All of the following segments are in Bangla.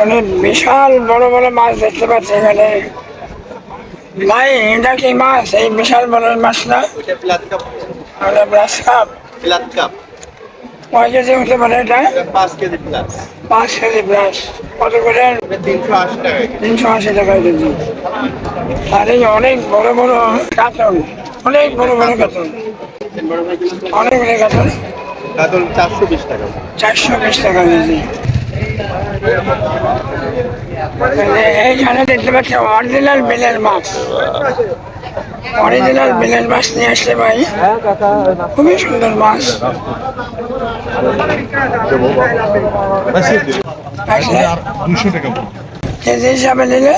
মানে বিশাল বড় বড় মাছ দেখতে পাচ্ছি এখানে। ভাই এটা কি মাছ? এই বিশাল বড় মাছটা কয় কেজি হতে পারে এটা? পাঁচ কেজি প্লাস পাঁচ কেজি কত করে? তিনশো আশি টাকা কেজি। আর এই অনেক বড় বড় কাতল। অনেক বড় বড় কাতল। অনেক বড় কাতল। কাতল চারশো বিশ টাকা। চারশো বিশ টাকা কেজি। এইখানে দেখতে পাচ্ছি অরিজিনাল বেলের মাছ অরিজিনাল বেলের মাছ নিয়ে আসছে ভাই খুবই সুন্দর মাছ আসলে দুশো টাকা কেজি হিসাবে নিলে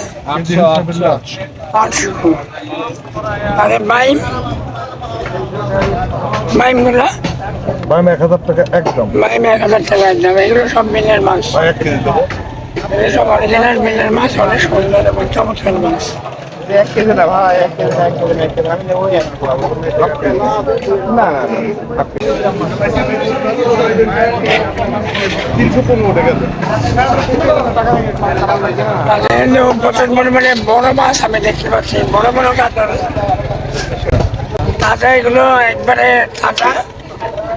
আটশো আরে বাইম বাইমগুলা ম্যাম এক হাজার টাকা একদম বাইম এক হাজার টাকা দাম এগুলো সব বিলের মাছ ভাই এক কেজি দেবো এগুলো সব মাছ অনেক মাছ প্রচুর বড় মাছ আমি দেখতে পাচ্ছি বড় বড় কাতল তাজা এগুলো একবারে তাজা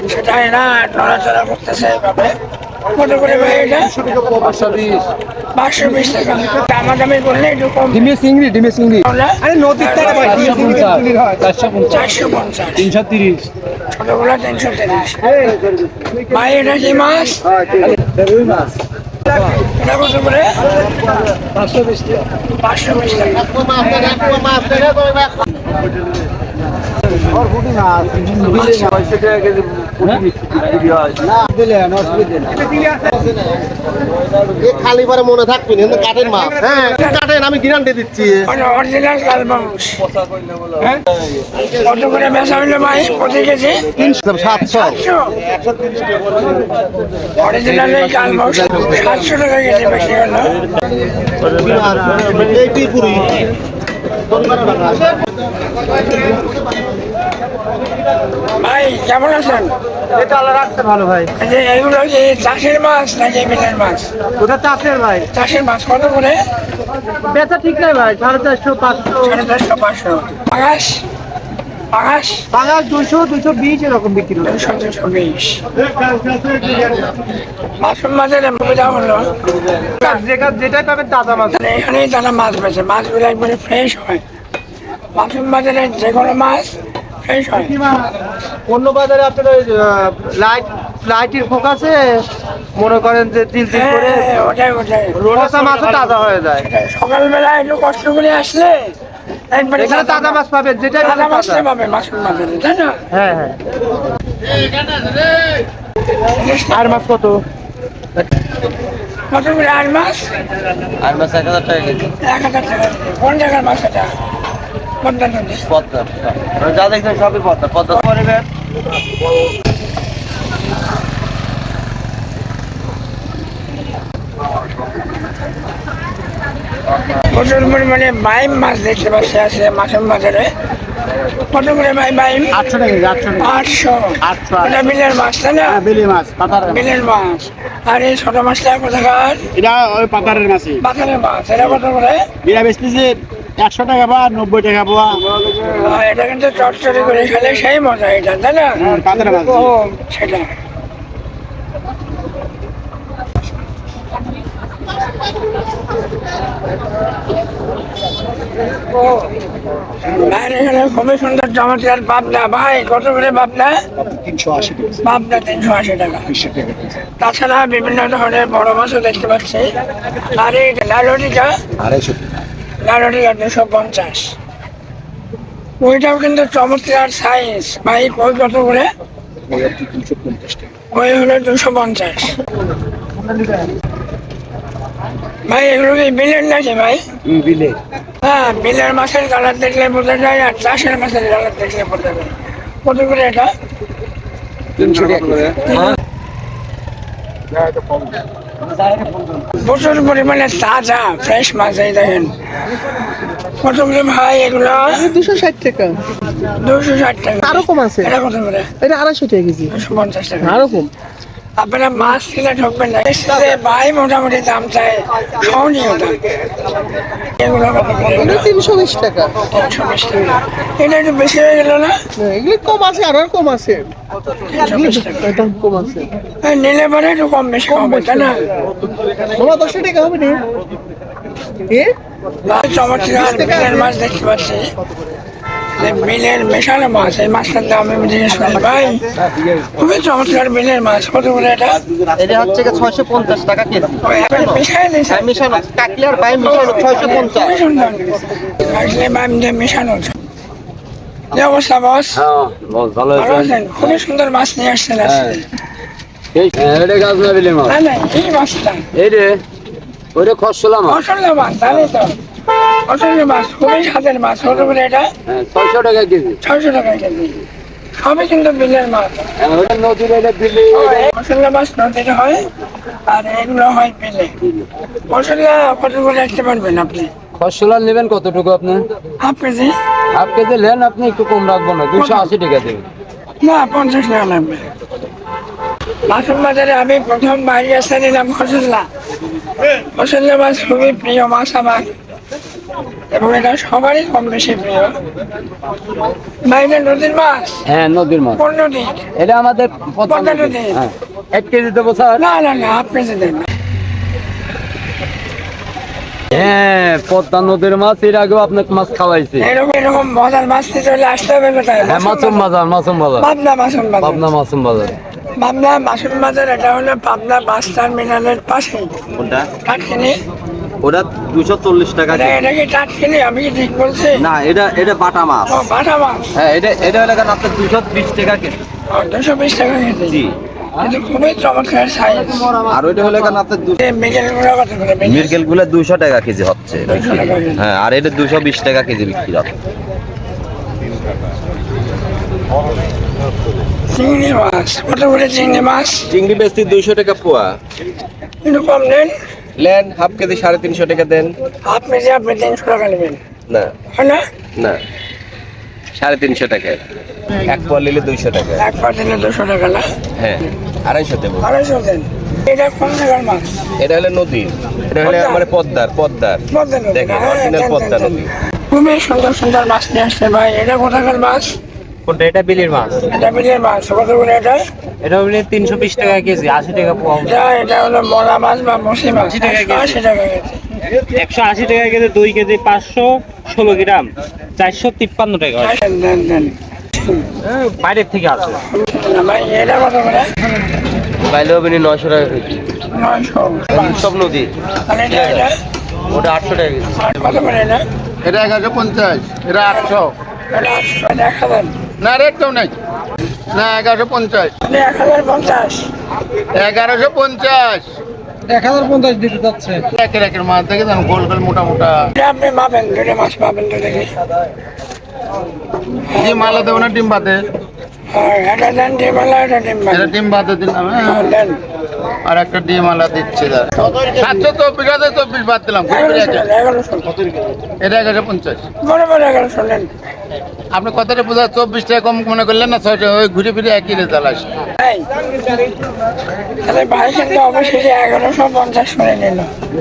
সেটা এরা নড়াচড়া করতেছে এইভাবে কত করে ভাই এটা? পাঁচশো বিশ টাকা। দামাদামি করলে একটু কম। ডিমে চিংড়ি ডিমে চিংড়ি। আরে নদীর টাকা ভাই চারশো পঞ্চাশ। চারশো পঞ্চাশ। তিনশো তিরিশ। ছোটগুলো তিনশো তিরিশ। ভাই এটা কি মাছ? এটা পাঁচশো বিশ টাকা। পাঁচশো বিশ টাকা। খালি পারে মনে থাকবে না কিন্তু মাছ হ্যাঁ। কাটেন আমি গ্যারান্টি দিচ্ছি। অরিজিনাল কাল মাংস কত করে বেচা হইল ভাই? প্রতি কেজি সাতশো। সাতশো? অরিজিনাল কাল মাংস সাতশো টাকা কেজি বেশি হলো ভাই কেমন আছেন? এটা আল্লাহ রাখছে ভালো ভাই। যে এগুলো কি চাষের মাছ নাকি বেচার মাছ? ওটা চাষের ভাই। চাষের মাছ কত করে? বেচা ঠিক নাই ভাই সাড়ে চারশো পাঁচশো। সাড়ে চারশো পাঁচশো। পাঙাশ পাঙাশ দুশো দুশো বিশ এরকম বিক্রি হয় দুশো দুশো বিশ। মাছের মাঝের সুবিধা হলো। যেটা যেটাই পাবেন তাজা মাছ মানে এখানেই তারা মাছ বেছে মাছগুলো একবারে ফ্রেশ হয়। মাছের বাজারে যে কোনো মাছ ফ্রেশ হয়। অন্য বাজারে আপনার লাইট লাইটের ফোকাসে মনে করেন যে তিল তিল করে হ্যাঁ, ওটাই ওটাই। মাছও তাজা হয়ে যায়। সকালবেলা একটু কষ্ট করে আসলে এখানে তাজা মাছ পাবেন যেটাই তাজা তাজা। পাবে মাছের বাজারে তাই না? হ্যাঁ হ্যাঁ। আর মাছ কত? কত করে আর মাছ? আর মাছ এক হাজার টাকা কেজি। এক হাজার টাকা কোন জায়গার মাছ এটা? পদ্মা নদী পদ্মা। যা দেখছেন সবই পদ্মা পদ্মা পরিবেশ। প্রচুর পরিমাণে বাইম মাছ দেখতে পাচ্ছি আছে মাছের বাজারে। কত করে ভাই বাইম? আটশো টাকা আটশো টাকা। আটশো। আটশো এটা বিলের মাছ তাই না? বেলি মাছ পাতার বিলের মাছ। আর এই ছোট মাছটা কোথাকার? এটা ওই পাতারের মাছই। বাজারের মাছ। এটা কত করে? এটা বেচতেছে একশো টাকা বা নব্বই টাকা পোয়া আহ, এটা কিন্তু চটচড়ি করে খেলে সেই মজা এটা তাই না? পাতারের মাছ। ও সেটা। ভাই এখানে খুবই সুন্দর চমৎকার পাবনা ভাই কত করে পাবনা তিনশো আশি পাবনা তিনশো আশি টাকা। তাছাড়া বিভিন্ন ধরনের বড় মাছও দেখতে পাচ্ছি। আর এই লালটিটা আড়াইশো দুশো পঞ্চাশ। ওইটাও কিন্তু চমৎকার সাইজ ভাই কই কত করে? ওই ওই হলো দুশো পঞ্চাশ। ভাই এগুলো কি বিলের নাকি ভাই? বিলে। হ্যাঁ বিলের মাছের কালার দেখলে বোঝা যায় আর চাষের মাছের কালার দেখলে বোঝা যায়। কত করে এটা? তিনশো টাকা করে। প্রচুর পরিমাণে তাজা ফ্রেশ মাছ এই দেখেন। কত করে ভাই এগুলো দুশো ষাট টাকা। দুশো ষাট টাকা। আরও কম আছে। এটা কত করে? এটা আড়াইশো টাকা কেজি। দুশো পঞ্চাশ টাকা। আরও কম। আপনারা মাছ কিনে ঠকবেন না। এসে ভাই মোটামুটি দাম চায় সহনীয় দাম। এগুলো তিনশো বিশ টাকা। তিনশো বিশ টাকা। এটা একটু বেশি হয়ে গেল না? এগুলি কম আছে আর কম আছে। দাম কম আছে। নিলে পরে একটু কম বেশি হবে তাই না? টাকা হবে নি চমৎকার মাছ দেখতে পাচ্ছি। যে বিলের মেশানো মাছ এই মাছটার দাম আমি জিজ্ঞেস করি ভাই খুবই চমৎকার বিলের মাছ কত করে এটা? এটা হচ্ছে ছয়শো পঞ্চাশ টাকা কেজি। ওই মিশাই দিয়েছেন মিশানো কাকলি আর মিশানো ছয়শো পঞ্চাশ। খুবই সুন্দর। আসলে দিয়ে মেশানো যে অবস্থা বস? হ্যাঁ ভালো ভালো আছেন? আছেন? খুবই সুন্দর মাছ নিয়ে আসছেন এটা গাছ না বিলে মাছ? না না এই মাছটা। এই রে ওইটা খসলা মাছ। অসল্য মাছ জানি তো। মাছ খুবই স্বাদের মাছ এটা? হ্যাঁ ছয়শো টাকা কেজি। ছয়শো টাকা কেজি। সবই কিন্তু বিলের মাছ। হ্যাঁ, নদীর বিলে। মশলা মাছ নদীর হয় আর এগুলো হয় বিলে। মশলা রাখতে পারবেন আপনি? খসলা নেবেন কতটুকু আপনি হাফ কেজি। হাফ কেজি নেন আপনি একটু কম রাখব না। দুশো আশি টাকা দেবেন। না পঞ্চাশ টাকা লাগবে। মাছের বাজারে আমি প্রথম বাইরে আসতে নিলাম মশলা মশলা মাছ খুবই প্রিয় মাছ আমার। এবং এটা সবারই কম বেশি প্রিয়। বাইরে নদীর মাছ? হ্যাঁ নদীর মাছ। কোন এটা আমাদের পদ্মা নদী। হ্যাঁ। এক কেজি দেবো স্যার না? না না কেজি দেন। হ্যাঁ পদ্মা নদীর মাছ এর আগেও আপনাকে মাছ খাওয়াইছে। এরকম এরকম মজার মাছ নিতে হলে আসতে হবে কোথায়? হ্যাঁ মাসুম বাজার। মাসুম বাজার। পাবনা মাসুম বাজার। পাবনা মাসুম বাজার। পাবনা মাসুম বাজার এটা হলো পাবনা বাস টার্মিনালের পাশেই কোনটা? টাটকিনি ওটা দুশো চল্লিশ টাকা এটা এটা কি টাটকিনি আমি কি ঠিক বলছি? না এটা এটা বাটা মাছ। ও বাটা মাছ? হ্যাঁ এটা এটা হলো কেন আপনার দুশো বিশ টাকা কেজি। দুশো বিশ টাকা কেজি? জি। কিন্তু খুবই চমৎকার সাইজ আর ওইটা হলো কেন আপনার বিকেলগুলো কত করে বিকেল? মিরকেলগুলো দুশো টাকা কেজি হচ্ছে। বিক্রি। টাকা কেজি। হ্যাঁ আর এটা দুশো বিশ টাকা কেজি বিক্রি হচ্ছে চিংড়ি মাছ। কত করে চিংড়ি মাছ? চিংড়ি বেশি দুইশো টাকা পোয়া। একটু কম নেন লেন হাফ কেজি সাড়ে তিনশো টাকা দেন। হাফ কেজি আপনি তিনশো টাকা নেবেন। না। হয় না? না। সাড়ে তিনশো টাকা। এক পোয়া নিলে দুইশো টাকা। এক পা নিলে দুশো টাকা না? হ্যাঁ আড়াইশো দেবো। আড়াইশো দেন। এটা কোন টাকার মাছ এটা হলো নদীর এটা হলো পদ্মার? মানে পদ্মার পদ্মার। পদ্মা নদী দেখেন, হ্যাঁ, original পদ্মা নদী। খুবই সুন্দর সুন্দর মাছ নিয়ে আসছে ভাই। এটা কোথাকার মাছ? কোনটা? এটা বিলির মাছ। এটা বিলের মাছ। কত করে এটা? এটা হলে তিনশো বিশ টাকা কেজি আশি টাকা পোয়া এটা এটা হলো মলা মাছ বা মসি মাছ। আশি টাকা কেজি। আশি টাকা কেজি। একশো আশি টাকা কেজি দুই কেজি পাঁচশো ষোলো গ্রাম। চারশো তিপ্পান্ন টাকা বাইরের থেকে আসে এটা কত করে? বাইলে হবে নয়শো টাকা কেজি। সব নদী। আর এটা এটা? ওটা আটশো টাকা কেজি। এটা? এটা এগারোশো পঞ্চাশ এটা আটশো। এটা আটশো এক হাজার। না রেট কেউ নাই। না এগারোশো পঞ্চাশ। এক হাজার পঞ্চাশ। এগারোশো পঞ্চাশ। এক হাজার পঞ্চাশ দিতে যাচ্ছে। একের একের মাছ দেখে যান গোল গোল মোটা মোটা আপনি পাবেন দুটো মাছ পাবেন তো দেখি। ডিম আলা দেবো না ডিম বাদে এটা দেন এটা ডিম এটা ডিম বাদে দিলাম হ্যাঁ। হ্যাঁ, দেন। আর একটা ডিম আলা দিচ্ছে দাদা সাতশো চব্বিশ হাজার চব্বিশ বাদ দিলাম এটা এগারোশো পঞ্চাশ। নেন। আপনি কথাটা বোঝা চব্বিশ টাকা কম মনে করলেন না ছয়টা ওই ঘুরে ফিরে একই রেজাল্ট আসে। তাহলে ভাই কিন্তু এগারোশো পঞ্চাশ করে নিল।